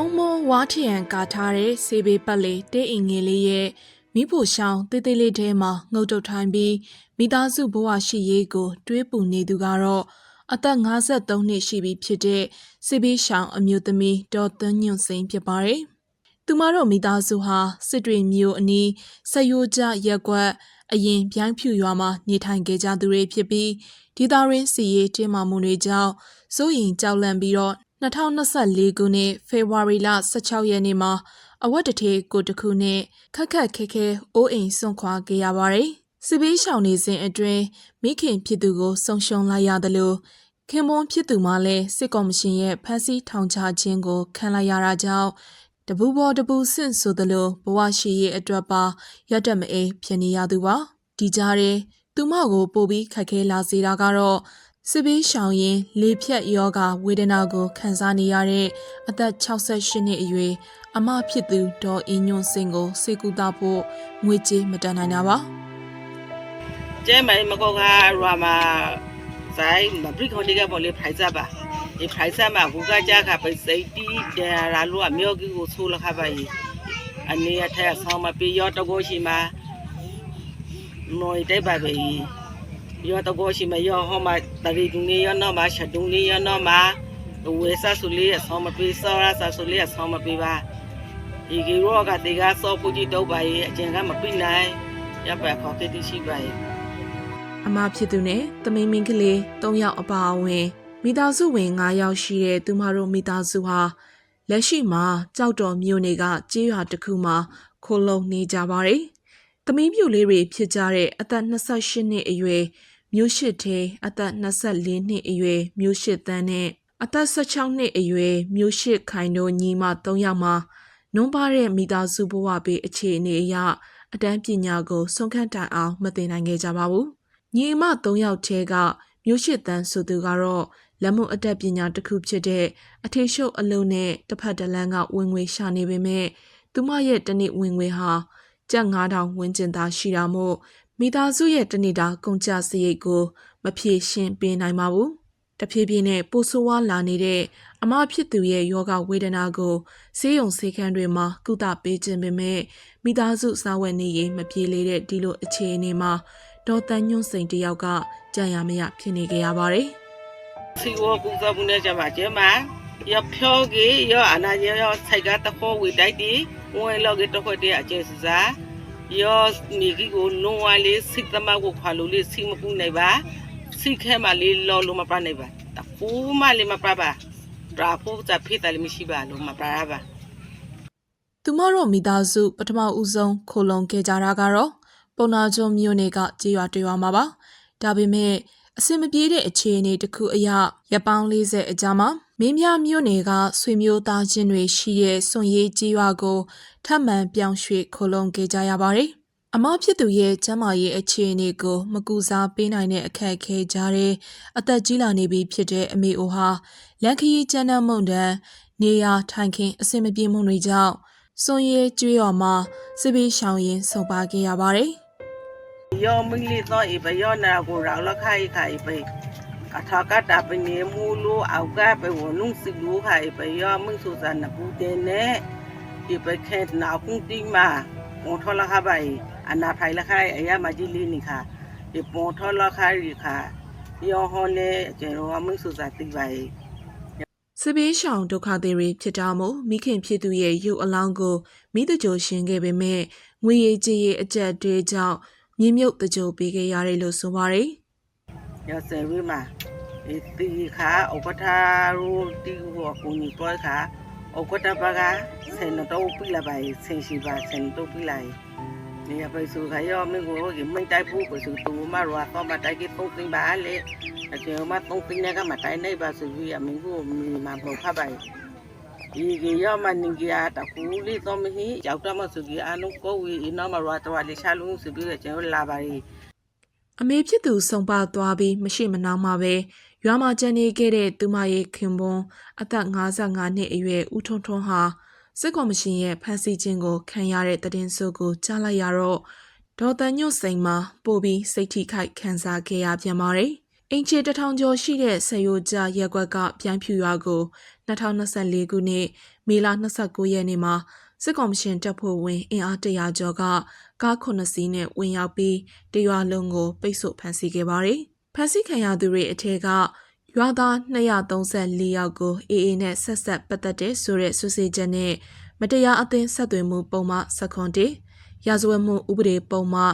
အုံမိုးဝါထရန်ကာထားတဲ့ဆေးဘေးပတ်လေးတဲအင်ငယ်လေးရဲ့မိဖို့ရှောင်းတေးသေးလေးထဲမှာငုတ်တုတ်ထိုင်ပြီးမိသားစုဘဝရှိရေးကို တွေးပူနေသူကတော့အသက်53နှစ်ရှိပြီဖြစ်တဲ့ဆေးဘေးရှောင်းအမျိုးသမီးဒေါ်သွန်းညွန့်စိန်ဖြစ်ပါတယ်။သူမတို့မိသားစုဟာစစ်တွေမျိုးအနီးဆက်ရိုးကျရက်ကွက်အရင်ပြိုင်းဖြူရွာမှာနေထိုင်ခဲ့ကြသူတွေဖြစ်ပြီးဒေသရင်းစီရေးတင်းမာမှုတွေကြောင့်စိုးရင်ကြောက်လန့်ပြီးတော့ 2024ခုနှစ်ဖေဖော်ဝါရီလ16ရက်နေ့မှာအဝတ်တထေကိုတစ်ခုနဲ့ခက်ခက်ခဲခဲအိုးအိမ်စွန့်ခွာခဲ့ရပါတယ်။စစ်ဘေးရှောင်နေစဉ်အတွင်းမိခင်ဖြစ်သူကိုဆုံရှုံလိုက်ရတယ်လို့ခင်မွန်ဖြစ်သူမှလည်းစစ်ကော်မရှင်ရဲ့ဖမ်းဆီးထောင်ချခြင်းကိုခံလိုက်ရတာကြောင့်တပူပေါ်တပူဆင့်ဆိုသလိုဘဝရှိရေးအတွက်ပါရက်တက်မအေးဖြစ်နေရသူပါဒီကြားထဲသူမကိုပို့ပြီးခက်ခဲလာစေတာကတော့ စစ်ဘေးရှောင်ရင်လေဖြတ်ယောဂဝေဒနာကိုခံစားနေရတဲ့အသက်68နှစ်အရွယ်အမဖြစ်သူဒေါ်အင်းညွန့်စင်ကိုစေကူတာဖို့ငွေကြေးမတန်နိုင်တာပါကျဲမိုင်မကောကရွာမှာဇိုင်းမပရိခွန်တိကပေါ်လေဖိုက်စားပါဒီဖိုက်စားမှာဘူကကြခပိစိတ်တီဒရာလူအမျိုးကြီးကိုဆိုးလခပါယီအနေအထက်ဆောင်းမပြေရောတကောရှိမှာနို y တဲ့ပါပဲ ရောတကောရှိမရောဟောမှာတရီဒူနေရောနော်မှာရှဒူနေရောနော်မှာဝေဆာဆူလေးဆောင်းမပြေစောရဆာဆူလေးဆောင်းမပြေပါဒီကီရောကတေကစောပူကြီးတော့ပါရဲ့အကျင်ကမပြနိုင်ရပါခေါ်တဲ့တိရှိပါရဲ့အမဖြစ်သူနဲ့သမီးမင်းကလေး၃ယောက်အပါအဝင်မိသားစုဝင်၅ယောက်ရှိတဲ့သူမတို့မိသားစုဟာလက်ရှိမှာကြောက်တော်မြို့နယ်ကကြေးရွာတစ်ခုမှာခိုလုံနေကြပါတယ်။သမီးပြူလေးတွေဖြစ်ကြတဲ့အသက်28နှစ်အရွယ် မျိုးရှစ်သေးအသက်24နှစ်အရွယ်မျိုးရှစ်တန်းနဲ့အသက်16နှစ်အရွယ်မျိုးရှစ်ခိုင်တို့ညီမ၃ယောက်မှာနွန်းပါတဲ့မိသားစုဘဝပေးအခြေအနေအရအတန်းပညာကိုဆုံးခန်းတိုင်အောင်မတင်နိုင်ခဲ့ကြပါဘူး။ညီအမ၃ယောက်ထဲကမျိုးရှိတန်းဆိုသူကတော့လက်မှုအတတ်ပညာတစ်ခုဖြစ်တဲ့အထေရှုပ်အလုံးနဲ့တစ်ဖက်တစ်လမ်းကဝင်ငွေရှာနေပေမဲ့သူမရဲ့တစ်နေ့ဝင်ငွေဟာကျပ်9000ဝန်းကျင်သာရှိတာမို့ မိသားစုရဲ့တစ်နေ့တာကုန်ကျစရိတ်ကို မဖြေရှင်းပေးနိုင်ပါဘူးတဖြည်းဖြည်းနဲ့ပိုဆိုးဝါးလာနေတဲ့အမဖြစ်သူရဲ့ယောဂဝေဒနာကိုဆေးရုံဆေးခန်းတွေမှာကုသပေးခြင်းပေမဲ့မိသားစုစာဝတ်နေရေးမပြေလေတဲ့ဒီလိုအခြေအနေမှာဒေါ်တန်ညွန့်စိန်တယောက်ကကြံရမရဖြစ်နေကြရပါတယ်စီဝကူဇဘူးနဲ့ကြမှာကျမရဖြောကြီးရအနာရရဆိုင်ကတခေါ်ဝေတိုက်တီဝင်လောကတခေါ်တဲ့အကျဉ်းစား ရမိကြီးကိုလုံးဝလေးစိတ်သမကိုခွာလို့လေးစီမပူနိုင်ပါစိခဲမလေးလောလို့မပနိုင်ပါတပူမလေးမပပါဒရာဖူတာဖိတလည်းမရှိပါလို့မပရပါ။သူမတို့မိသားစုပထမဦးဆုံးခိုလုံခဲ့ကြတာကတော့ပုံနာကျွန်းမြို့နယ်ကကြေးရွာတွေရွာမှာပါ။ဒါပေမဲ့အဆင်မပြေတဲ့အခြေအနေတစ်ခုအရရပ်ပေါင်း40အကြာမှာ မင်းများမြို့နယ်ကဆွေမျိုးသားချင်းတွေရှိတဲ့စွန်ရေးကြေးရွာကိုထပ်မံပြောင်းရွှေ့ခိုလုံခဲ့ကြရပါတယ်။အမဖြစ်သူရဲ့ကျမ်းမာရေးအခြေအနေကိုမကူစားပေးနိုင်တဲ့အခက်အခဲကြားတဲ့အသက်ကြီးလာနေပြီဖြစ်တဲ့အမေအိုဟာလက်ခရီးကျန်းတဲ့မုန်တန်းနေရာထိုင်ခင်းအဆင်မပြေမှုတွေကြောင့်စွန်ရဲကျွေးော်မှာစစ်ဘေးရှောင်ရင်ဆုံပါခဲ့ရပါတယ်။ယောမင်းလေးတော့အဘယောနာကိုရောလခိုင်ခိုင်ပဲ အထာကတာပနေမူလိုအောက်ကပဲဝနုစီလူခိုင်ပဲယောမင်းဆူဇာနဘူးတဲ့နဲ့ဒီပဲခဲနာဖုန်တိမာပွန်ထောလခပါအနာဖိုင်လခိုင်အရာမကြီးလေးနိခါဒီပွန်ထောလခိုင်ခါယောဟောလေကျေရောမင်းဆူဇာတိပါစစ်ဘေးရှောင်ဒုက္ခသည်တွေဖြစ်တာမို့မိခင်ဖြစ်သူရဲ့ရုပ်အလောင်းကိုမိတကြိုရှင်ခဲ့ပေမဲ့ငွေရည်ကြေးရည်အကျက်တွေကြောင့်မြေမြုပ်တကြိုပေးခဲ့ရတယ်လို့ဆိုပါတယ် ရဆယ်ဝိမာဒီတီခါဥပထာရူတီကိုကိုနီပွဲခါဥပတပကဆယ်နတော့ပြလာပါဆင်ရှိပါဆယ်တော့ပြလာဒီအပိစုခါရောမင်းကိုကမိတိုက်ဖို့ပစုတူမရောတော့မတိုက်ကိပုံးသိပါလေအကျေမတုံးသိနေကမတိုင်နိုင်ပါဆိုပြီးအမင်းကိုမီမှာပေါ့ဖပါဒီကရောမနင်ကြီးအတကူလေးတော့မဟိရောက်တော့မဆိုပြီးအလုံးကိုဝီအနော်မရောတော့လေးရှာလုံးဆိုပြီးကျွန်တော်လာပါရီ အမေဖြစ်သူဆုံးပါသွားပြီးမရှိမနှောင်းမှပဲရွာမှာကျန်နေခဲ့တဲ့သူမရဲ့ခင်ပွန်းအသက်55နှစ်အရွယ်ဦးထွန်းထွန်းဟာစစ်ကော်မရှင်ရဲ့ဖမ်းဆီးခြင်းကိုခံရတဲ့တည်င်းစုကိုကြားလိုက်ရတော့ဒေါ်တန်ညွတ်စိန်မှာပို့ပြီးစိတ်ထိခိုက်ခံစားခဲ့ရပြန်ပါတယ်အင်ချေတထောင်ကျော်ရှိတဲ့ဆယ်ရိုကြရက်ကွက်ကပြိုင်ဖြူရွာကို2024ခုနှစ်မေလ29ရက်နေ့မှာ စစ်ကောင်မရှင်တပ်ဖွဲ့ဝင်အင်အား100ကျော်ကကား9စီးနဲ့ဝင်ရောက်ပြီးတရွာလုံးကိုပိတ်ဆို့ဖမ်းဆီးခဲ့ပါတယ်။ဖမ်းဆီးခံရသူတွေအထက်ကရွာသား234ယောက်ကိုအေအေနဲ့ဆက်ဆက်ပတ်သက်တဲ့ဆိုတဲ့ဆွေးနွေးချက်နဲ့မတရားအသင်းဆက်သွယ်မှုပုံမှ7ရာဇဝတ်မှုဥပဒေပုံမှ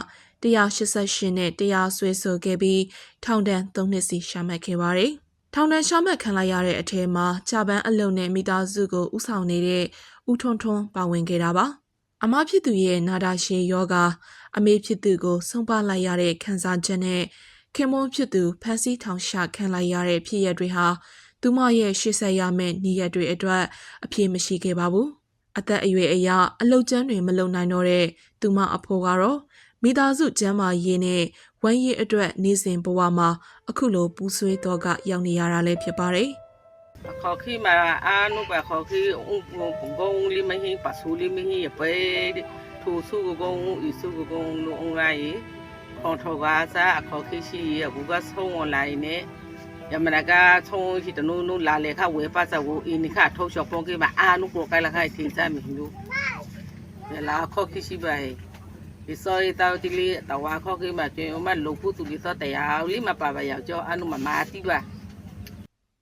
188နဲ့တရားစွဲဆိုခဲ့ပြီးထောင်ဒဏ်3နှစ်စီရှာမှတ်ခဲ့ပါတယ်။ထောင်ဒဏ်ရှာမှတ်ခံလိုက်ရတဲ့အထက်မှာဂျပန်အလုံနဲ့မိသားစုကိုဥဆောင်နေတဲ့ ဦးထွန်းထွန်းပါဝင်ခဲ့တာပါ။အမဖြစ်သူရဲ့နာတာရှည်ယောဂအမေဖြစ်သူကိုဆုံးပါလိုက်ရတဲ့ခံစားချက်နဲ့ခင်မွန်းဖြစ်သူဖန်စီထောင်ရှာခံလိုက်ရတဲ့ဖြစ်ရပ်တွေဟာသူမရဲ့ရှေ့ဆက်ရမယ့်ဤရက်တွေအတွက်အပြေမရှိခဲ့ပါဘူး။အသက်အရွယ်အရအလုတ်ကျန်းတွေမလုံနိုင်တော့တဲ့သူမအဖိုးကတော့မိသားစုကျန်းမာရေးနဲ့ဝမ်းရည်အတွက်နေစဉ်ဘဝမှာအခုလိုပူဆွေးတော့ကရောက်နေရတာလည်းဖြစ်ပါတယ်။ ခေါ်ခိမှာအာနုပါခေါ်ခိဥပုံကုန်းလေးမဟင်းပါဆူလေးမဟင်းရပဲထူဆုကုန်းဤဆုကုန်းလုံးအောင်ရိုင်းခေါ်ထော်ကားစားအခေါ်ခိရှိရဘူကဆုံးအွန်လိုင်းနဲ့ယမနကဆုံးရှိတနုနုလာလေခဝေပါစဝအင်းခထုတ်ချောပုံကိမှာအာနုကိုကိုင်လာခိုင်ထင်းစားမီလူလာခေါ်ခိရှိပါဟဲဒီစောရတောက်တီလေးတဝါခေါ်ခိမှာကျင်းမလုံဖို့သူလေးစောတရားလေးမပါပါရောက်ကြောအနုမမာတိပါ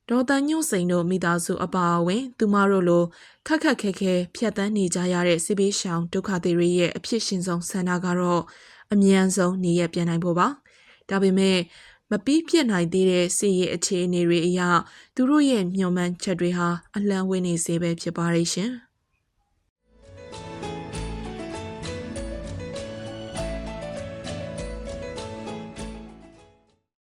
ဒေါ်တန်ညွန့်စိန်တို့မိသားစုအပါအဝင် သူမတို့လိုခက်ခက်ခဲခဲဖြတ်တန်းနေကြရတဲ့စစ်ဘေးရှောင်ဒုက္ခသည်တွေရဲ့အဖြစ်ရှင်ဆုံးဆန္ဒကတော့အမြန်ဆုံးနေရပြန်နိုင်ဖို့ပါဒါပေမဲ့မပြီးပြည့်နိုင်သေးတဲ့စီရဲ့အခြေအနေတွေအရသူတို့ရဲ့မျှော်မှန်းချက်တွေဟာအလံဝင်းနေစေပဲဖြစ်ပါရဲ့ရှင်။